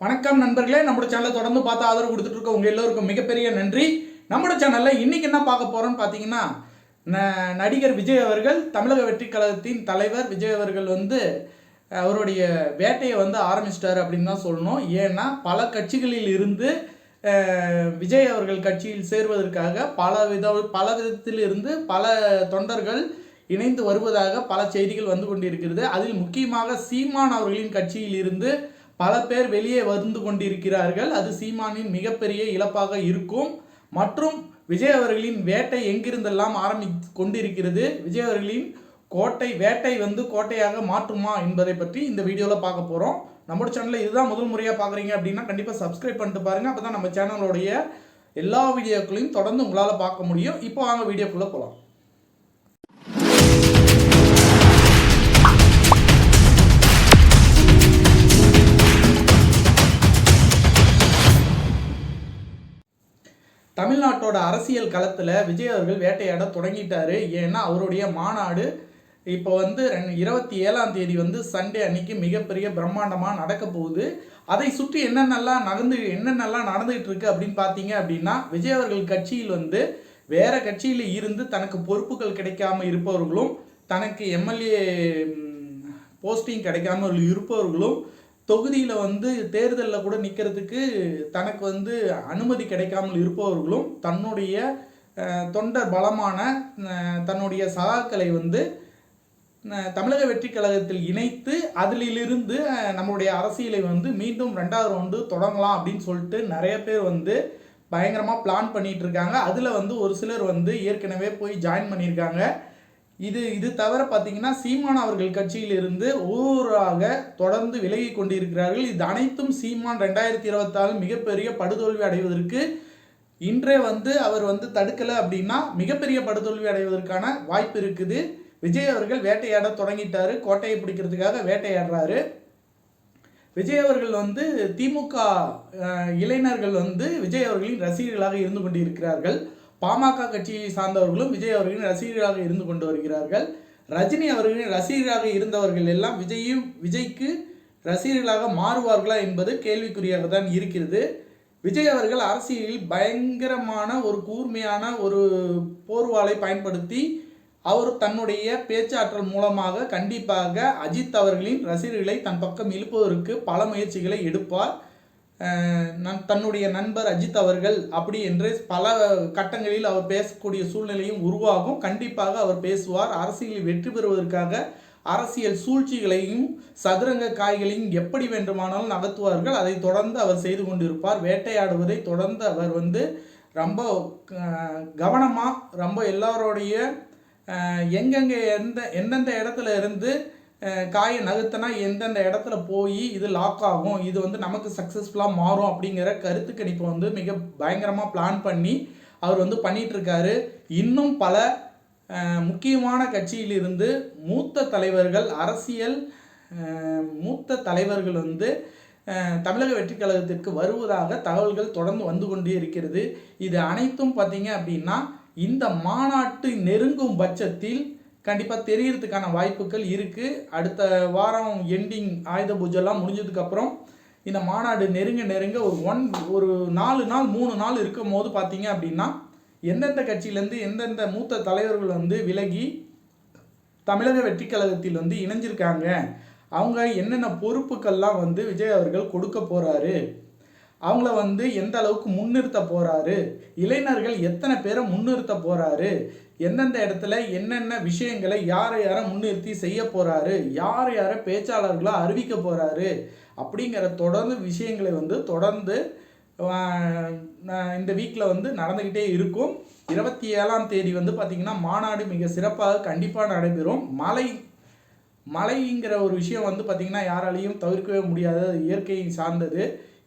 வணக்கம் நண்பர்களே நம்மளோட சேனலை தொடர்ந்து பார்த்து ஆதரவு கொடுத்துட்டு இருக்க உங்கள் எல்லோருக்கும் மிகப்பெரிய நன்றி. நம்மளோட சேனலில் இன்றைக்கி என்ன பார்க்க போகிறோன்னு பார்த்தீங்கன்னா ந- நடிகர் விஜய் அவர்கள் தமிழக வெற்றி கழகத்தின் தலைவர் விஜய் அவர்கள் வந்து அவருடைய வேட்டையை வந்து ஆரம்பிச்சிட்டார் அப்படின்னு தான் சொல்லணும். ஏன்னா பல கட்சிகளில் இருந்து விஜய் அவர்கள் கட்சியில் சேர்வதற்காக பல வித பல விதத்தில் இருந்து பல தொண்டர்கள் இணைந்து வருவதாக பல செய்திகள் வந்து கொண்டிருக்கிறது. அதில் முக்கியமாக சீமான் அவர்களின் கட்சியில் இருந்து பல பேர் வெளியே வந்து கொண்டிருக்கிறார்கள். அது சீமானின் மிகப்பெரிய இழப்பாக இருக்கும். மற்றும் விஜய் அவர்களின் வேட்டை எங்கிருந்தெல்லாம் ஆரம்பி கொண்டிருக்கிறது? விஜய் அவர்களின் கோட்டை வேட்டை வந்து கோட்டையாக மாற்றுமா என்பதை பற்றி இந்த வீடியோவில் பார்க்க போகிறோம் நம்மளோட சேனலில் இதுதான் முதல் முறையாக பார்க்குறீங்க அப்படின்னா கண்டிப்பாக சப்ஸ்கிரைப் பண்ணிட்டு பாருங்கள் அப்போ தான் நம்ம சேனலோடைய எல்லா வீடியோக்களையும் தொடர்ந்து உங்களால் பார்க்க முடியும். இப்போ வாங்க வீடியோக்குள்ளே போகலாம் தமிழ்நாட்டோட அரசியல் களத்தில் விஜய் அவர்கள் வேட்டையாட தொடங்கிட்டாரு. ஏன்னா அவருடைய மாநாடு இப்போ வந்து ரெண்டு- இருபத்தி ஏழாம் தேதி வந்து சண்டே அன்னைக்கு மிகப்பெரிய பிரம்மாண்டமாக நடக்க போகுது. அதை சுற்றி என்னென்னலாம் நடந்து என்னென்னலாம் நடந்துகிட்டு இருக்கு அப்படின்னு பார்த்தீங்க அப்படின்னா விஜய் அவர்கள் கட்சியில் வந்து வேற கட்சியில் இருந்து தனக்கு பொறுப்புகள் கிடைக்காம இருப்பவர்களும் தனக்கு எம்எல்ஏ போஸ்டிங் கிடைக்காம இருப்பவர்களும் தொகுதியில் வந்து தேர்தலில் கூட நிற்கிறதுக்கு தனக்கு வந்து அனுமதி கிடைக்காமல் இருப்பவர்களும் தன்னுடைய தொண்டர் பலமான தன்னுடைய சகாக்களை வந்து தமிழக வெற்றி கழகத்தில் இணைத்து அதிலிருந்து நம்மளுடைய அரசியலை வந்து மீண்டும் ரெண்டாவது ரவுண்டு தொடங்கலாம் அப்படின்னு சொல்லிட்டு நிறைய பேர் வந்து பயங்கரமாக பிளான் பண்ணிகிட்டு இருக்காங்க. அதில் வந்து ஒரு சிலர் வந்து ஏற்கனவே போய் ஜாயின் பண்ணியிருக்காங்க. இது இது தவிர பார்த்தீங்கன்னா சீமான் அவர்கள் கட்சியிலிருந்து ஒவ்வொருவராக தொடர்ந்து விலகி கொண்டிருக்கிறார்கள். இது அனைத்தும் சீமான் ரெண்டாயிரத்தி இருபத்தாறு மிகப்பெரிய படுதோல்வி அடைவதற்கு இன்றே வந்து அவர் வந்து தடுக்கலை அப்படின்னா மிகப்பெரிய படுதோல்வி அடைவதற்கான வாய்ப்பு இருக்குது. விஜய் அவர்கள் வேட்டையாட தொடங்கிட்டாரு. கோட்டையை பிடிக்கிறதுக்காக வேட்டையாடுறாரு. விஜய் அவர்கள் வந்து திமுக இளைஞர்கள் வந்து விஜய் அவர்களின் ரசிகர்களாக இருந்து கொண்டிருக்கிறார்கள். பாமக கட்சியை சார்ந்தவர்களும் விஜய் அவர்களின் ரசிகர்களாக இருந்து கொண்டு வருகிறார்கள். ரஜினி அவர்களின் ரசிகராக இருந்தவர்கள் எல்லாம் விஜயும் விஜய்க்கு ரசிகர்களாக மாறுவார்களா என்பது கேள்விக்குறியாக தான் இருக்கிறது. விஜய் அவர்கள் அரசியலில் பயங்கரமான ஒரு கூர்மையான ஒரு போர்வாளை பயன்படுத்தி அவர் தன்னுடைய பேச்சாற்றல் மூலமாக கண்டிப்பாக அஜித் அவர்களின் ரசிகர்களை தன் பக்கம் இழுப்பதற்கு பல முயற்சிகளை எடுப்பார். நன் தன்னுடைய நண்பர் அஜித் அவர்கள் அப்படி என்று பல கட்டங்களில் அவர் பேசக்கூடிய சூழ்நிலையும் உருவாகும். கண்டிப்பாக அவர் பேசுவார். அரசியலில் வெற்றி பெறுவதற்காக அரசியல் சூழ்ச்சிகளையும் சதுரங்க காய்களையும் எப்படி வேண்டுமானாலும் நகர்த்துவார்கள். அதை தொடர்ந்து அவர் செய்து கொண்டிருப்பார். வேட்டையாடுவதை தொடர்ந்து அவர் வந்து ரொம்ப கவனமாக ரொம்ப எல்லாரோடைய எங்கெங்கே எந்த எந்தெந்த இடத்துல இருந்து காயை நகர்த்தினா எந்தெந்த இடத்துல போய் இது லாக் ஆகும் இது வந்து நமக்கு சக்ஸஸ்ஃபுல்லாக மாறும் அப்படிங்கிற கருத்து கணிப்பை வந்து மிக பயங்கரமாக பிளான் பண்ணி அவர் வந்து பண்ணிகிட்ருக்காரு இன்னும் பல முக்கியமான கட்சியிலிருந்து மூத்த தலைவர்கள் அரசியல் மூத்த தலைவர்கள் வந்து தமிழக வெற்றிக் கழகத்திற்கு வருவதாக தகவல்கள் தொடர்ந்து வந்து கொண்டே இருக்கிறது. இது அனைத்தும் பார்த்தீங்க அப்படின்னா இந்த மாநாட்டு நெருங்கும் பட்சத்தில் கண்டிப்பாக தெரியறதுக்கான வாய்ப்புகள் இருக்குது அடுத்த வாரம் எண்டிங் ஆயுத பூஜைலாம் முடிஞ்சதுக்கப்புறம் இந்த மாநாடு நெருங்க நெருங்க ஒரு ஒன் ஒரு நாலு நாள் மூணு நாள் இருக்கும் போது பார்த்தீங்க அப்படின்னா எந்தெந்த கட்சியிலேருந்து எந்தெந்த மூத்த தலைவர்கள் வந்து விலகி தமிழக வெற்றி கழகத்தில் வந்து இணைஞ்சிருக்காங்க. அவங்க என்னென்ன பொறுப்புக்கள்லாம் வந்து விஜய் அவர்கள் கொடுக்க போகிறாரு அவங்கள வந்து எந்த அளவுக்கு முன்னிறுத்த போகிறாரு இளைஞர்கள் எத்தனை பேரை முன்னிறுத்த போகிறாரு எந்தெந்த இடத்துல என்னென்ன விஷயங்களை யாரை யாரை முன்னிறுத்தி செய்ய போகிறாரு யார் யாரை பேச்சாளர்களாக அறிவிக்க போகிறாரு அப்படிங்கிற தொடர்ந்து விஷயங்களை வந்து தொடர்ந்து இந்த வீக்கில் வந்து நடந்துக்கிட்டே இருக்கும். இருபத்தி ஏழாம் தேதி வந்து பார்த்திங்கன்னா மாநாடு மிக சிறப்பாக கண்டிப்பாக நடைபெறும். மலை மலைங்கிற ஒரு விஷயம் வந்து பார்த்திங்கன்னா யாராலையும் தவிர்க்கவே முடியாத இயற்கையை சார்ந்தது.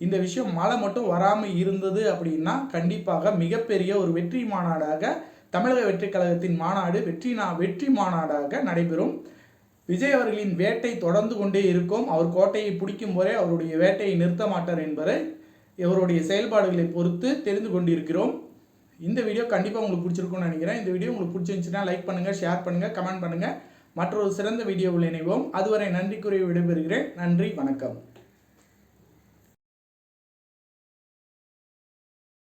இந்த விஷயம் மழை மட்டும் வராமல் இருந்தது அப்படின்னா கண்டிப்பாக மிகப்பெரிய ஒரு வெற்றி மாநாடாக தமிழக வெற்றி கழகத்தின் மாநாடு வெற்றி நா வெற்றி மாநாடாக நடைபெறும். விஜய் அவர்களின் வேட்டை தொடர்ந்து கொண்டே இருக்கும். அவர் கோட்டையை பிடிக்கும் போதே அவருடைய வேட்டையை நிறுத்த மாட்டார் என்பதை இவருடைய செயல்பாடுகளை பொறுத்து தெரிந்து கொண்டிருக்கிறோம். இந்த வீடியோ கண்டிப்பாக உங்களுக்கு பிடிச்சிருக்கும்னு நினைக்கிறேன். இந்த வீடியோ உங்களுக்கு பிடிச்சிருந்துச்சுன்னா லைக் பண்ணுங்கள் ஷேர் பண்ணுங்கள் கமெண்ட் பண்ணுங்கள் மற்றொரு சிறந்த வீடியோவில் இணைவோம். அதுவரை நன்றி கூறி விடைபெறுகிறேன். நன்றி வணக்கம்.